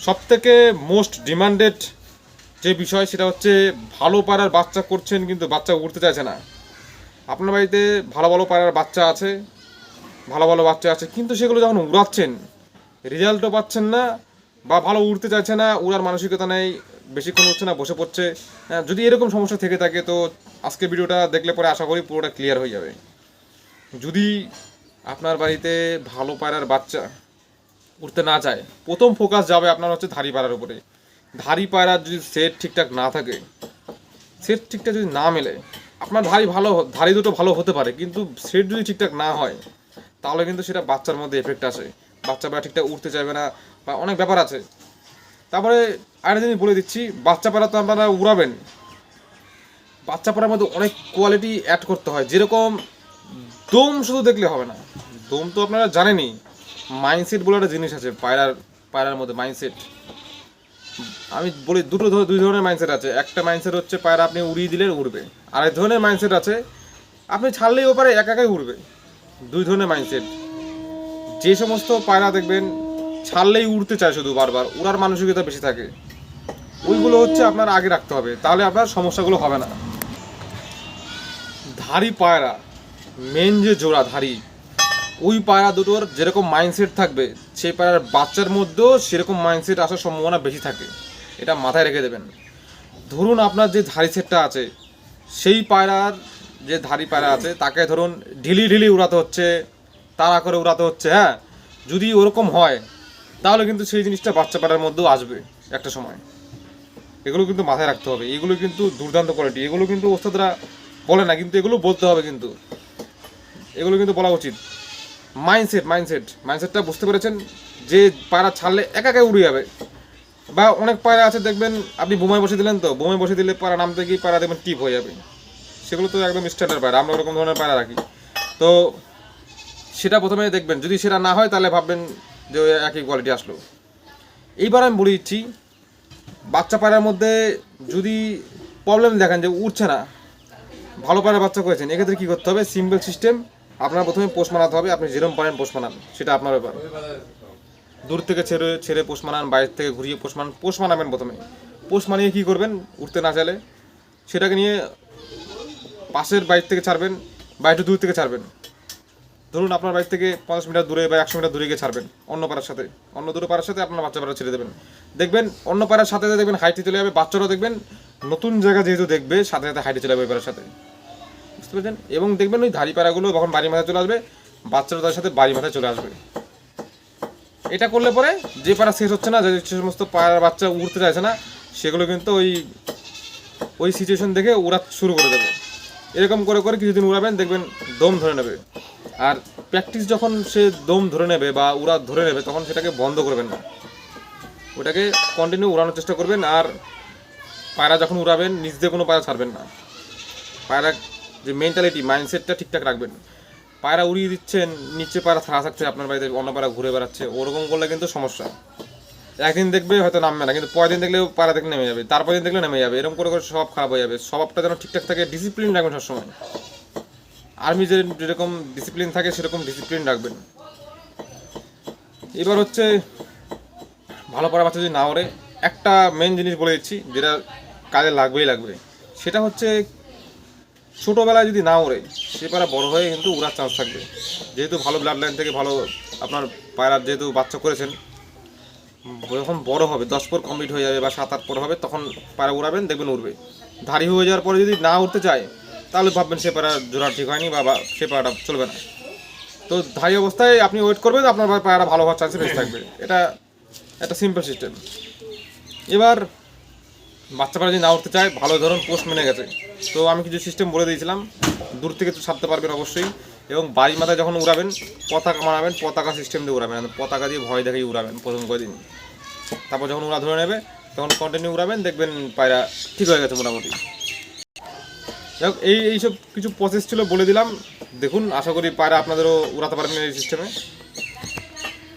সব থেকে most demanded যে বিষয় সেটা হচ্ছে ভালো পাড়ার বাচ্চা করছেন কিন্তু বাচ্চা উঠতে চাইছে না। আপনার বাড়িতে ভালো ভালো পাড়ার বাচ্চা আছে ভালো ভালো বাচ্চা আছে কিন্তু সেগুলো যখন উড়াচ্ছেন রেজাল্টও পাচ্ছেন না বা ভালো উড়তে চাইছে না উড়ার মানসিকতা নেই বেশিক্ষণ হচ্ছে না বসে পড়ছে হ্যাঁ, যদি এরকম সমস্যা থেকে থাকে তো আজকে ভিডিওটা দেখলে পরে আশা করি পুরোটা ক্লিয়ার হয়ে যাবে। যদি আপনার বাড়িতে ভালো পায়রার বাচ্চা উঠতে না চায়। প্রথম ফোকাস যাবে আপনার হচ্ছে ধাড়ি পায়রার উপরে। ধাড়ি পায়রার যদি সেট ঠিকঠাক না থাকে সেট ঠিকঠাক যদি না মেলে, আপনার ধাড়ি ভালো ধাড়ি দুটো ভালো হতে পারে, কিন্তু সেট যদি ঠিকঠাক না হয়, তাহলে কিন্তু সেটা বাচ্চার মধ্যে এফেক্ট আসে। বাচ্চা বা ঠিকঠাক উঠতে চাইবে না বা অনেক ব্যাপার আছে। তারপরে আরেকটা জিনিস বলে দিচ্ছি, বাচ্চা পাড়া তো আপনারা উড়াবেন। বাচ্চা পাড়ার মধ্যে অনেক কোয়ালিটি অ্যাড করতে হয়। যেরকম দম শুধু দেখলে হবে না। দম তো আপনারা জানেনই। মাইন্ডসেট বলে একটা জিনিস আছে, পায়রার পায়রার মধ্যে মাইন্ডসেট আমি বলি দুটো দুই ধরনের মাইন্ডসেট আছে। একটা মাইন্ডসেট হচ্ছে পায়রা আপনি উড়িয়ে দিলেন, উড়বে। আর এক ধরনের মাইন্ডসেট আছে, আপনি ছাড়লেই ও পারে একা একাই উড়বে। দুই ধরনের মাইন্ডসেট যে সমস্ত পায়রা দেখবেন ছাড়লেই উড়তে চায় শুধু বারবার, উড়ার মানসিকতা বেশি থাকে। ওইগুলো হচ্ছে আপনার আগে রাখতে হবে, তাহলে আপনার সমস্যাগুলো হবে না। ধাড়ি পায়রা মেন যে জোড়া ধাড়ি ওই পায়রা দুটোর যেরকম মাইন্ডসেট থাকবে, সেই পায়রার বাচ্চার মধ্যেও সেরকম মাইন্ডসেট আসার সম্ভাবনা বেশি থাকে। এটা মাথায় রেখে দেবেন। ধরুন আপনার যে ধাড়ি সেটটা আছে, সেই পায়রার যে ধাড়ি পায়রা আছে, তাকে ধরুন ঢিলি ঢিলি উড়াতে হচ্ছে, তাড়া করে উড়াতে হচ্ছে হ্যাঁ? যদি ওরকম হয়, তাহলে কিন্তু সেই জিনিসটা বাচ্চা পায়রার মধ্যেও আসবে একটা সময়। এগুলো কিন্তু মাথায় রাখতে হবে। এগুলো কিন্তু দুর্দান্ত কোয়ালিটি এগুলো কিন্তু ওস্তাদরা বলে না, কিন্তু এগুলো বলতে হবে কিন্তু। এগুলো কিন্তু বলা উচিত। মাইন্ডসেট মাইন্ডসেট মাইন্ডসেটটা বুঝতে পেরেছেন? যে পায়রা ছাড়লে একা একা উড়ে যাবে। বা অনেক পায়রা আছে, দেখবেন, আপনি বোমায় বসে দিলেন তো, বোমায় বসে দিলে পায়রা নামতে গিয়ে পায়রা দেখবেন টিপ হয়ে যাবে। সেগুলো তো একদম স্ট্যান্ডার্ড পায়রা আমরা ওরকম ধরনের পায়রা রাখি। তো সেটা প্রথমে দেখবেন, যদি সেটা না হয়, তাহলে ভাববেন যে ওই একই কোয়ালিটি আসলো। এইবার আমি বলে দিচ্ছি, বাচ্চা পায়রার মধ্যে যদি প্রবলেম দেখেন যে উঠছে না, ভালো পায়রা বাচ্চা করেছেন, এক্ষেত্রে কী করতে হবে? সিম্পল সিস্টেম আপনার প্রথমে পোষ মানাতে হবে, আপনি যেরকম পারেন পোষ মানান, সেটা আপনার ব্যাপার। দূর থেকে ছেড়ে ছেড়ে পোষ মানান, বাইরে থেকে ঘুরিয়ে পোষ মানান, পোষ মানাবেন প্রথমে। পোষ মানিয়ে কী করবেন? উঠতে না চাইলে সেটাকে নিয়ে পাশের বাইর থেকে ছাড়বেন বা একটু দূর থেকে ছাড়বেন। ধরুন আপনার বাড়ি থেকে পঞ্চাশ মিটার দূরে বা একশো মিটার দূরে গিয়ে ছাড়বেন, অন্য পাড়ার সাথে। অন্য দুটো পাড়ার সাথে আপনার বাচ্চা পাড়া ছেড়ে দেবেন। দেখবেন অন্য পাড়ার সাথে দেখবেন হাইটে চলে যাবে, বাচ্চারাও দেখবেন নতুন জায়গা যেহেতু দেখবে, সাথে সাথে হাইটে চলে যাবে পাড়ার সাথে। বুঝতে পেরেছেন এবং দেখবেন ওই ধাড়ি পাড়াগুলো যখন বাড়ি মাথায় চলে আসবে, বাচ্চারা তার সাথে বাড়ি মাথায় চলে আসবে। এটা করলে পরে যে পাড়া শেষ হচ্ছে না, যে যে সমস্ত পাড়ার বাচ্চা উড়তে চাইছে না, সেগুলো কিন্তু ওই ওই সিচুয়েশন দেখে উড়া শুরু করে দেবে। এরকম করে করে কিছুদিন উড়াবেন, দেখবেন দম ধরে নেবে। আর প্র্যাকটিস যখন সে দম ধরে নেবে বা উড়া ধরে নেবে, তখন সেটাকে বন্ধ করবেন না। ওটাকে কন্টিনিউ উড়ানোর চেষ্টা করবেন, আর পায়রা যখন উড়াবেন নিজ দিয়ে কোনো পায়রা ছাড়বেন না। পায়রা যে মেন্টালিটি মাইন্ডসেটটা ঠিকঠাক রাখবেন। পায়রা উড়িয়ে দিচ্ছেন, নিচে পায়রা ছাড়া থাকছে, আপনার বাড়িতে অন্য পায়রা ঘুরে বেড়াচ্ছে, ওরকম করলে কিন্তু সমস্যা। একদিন দেখবে হয়তো নামবে না, কিন্তু পরের দিন দেখলেও পায়রা দেখলে নেমে যাবে তারপর দিন দেখলে নেমে যাবে, এরকম করে করে সব খারাপ হয়ে যাবে। স্বভাবটা যেন ঠিকঠাক থাকে ডিসিপ্লিন রাখবেন সবসময়। আর্মি যে যেরকম ডিসিপ্লিন থাকে, সেরকম ডিসিপ্লিন রাখবেন। এবার হচ্ছে, ভালো পড়া বাচ্চা যদি না ওরে একটা মেন জিনিস বলে দিচ্ছি, যেটা কাজে লাগবেই লাগবে, সেটা হচ্ছে ছোটোবেলায় যদি না ওড়ে, সে পায়রা বড় হয়ে কিন্তু উড়ার চান্স থাকবে। যেহেতু ভালো ব্লাড লাইন থেকে ভালো আপনার পায়রার যেহেতু বাচ্চা করেছেন যখন বড় হবে, দশ পর কমপ্লিট হয়ে যাবে বা সাত আট পর হবে, তখন পায়রা উড়াবেন দেখবেন উড়বে। ধারি হয়ে যাওয়ার পরে যদি না উঠতে চায়, তাহলে ভাববেন সে পায়রা জোড়া ঠিক হয়নি বা সে পায়রাটা চলবে না। তো ধারি অবস্থায় আপনি ওয়েট করবেন, আপনার পায়রা ভালো হওয়ার চান্স বেশি থাকবে। এটা একটা সিম্পল সিস্টেম এবার বাচ্চা পায়রা যদি না উঠতে চায়, ভালো ধরুন পোস্ট মেনে গেছে। তো আমি কিছু সিস্টেম বলে দিয়েছিলাম। দূর থেকে তো ছাড়তে পারবেন অবশ্যই। এবং বাড়ি মাথায় যখন উড়াবেন, পতাকা মারাবেন, পতাকা সিস্টেম দিয়ে উড়াবেন। পতাকা দিয়ে ভয় দেখেই উড়াবেন প্রথম কদিন তারপর যখন উড়া ধরে নেবে, তখন কন্টিনিউ উড়াবেন, দেখবেন পায়রা ঠিক হয়ে গেছে মোটামুটি। যাই এই এইসব কিছু প্রসেস ছিল বলে দিলাম। দেখুন, আশা করি পায়রা আপনাদেরও উড়াতে পারবেন এই সিস্টেমে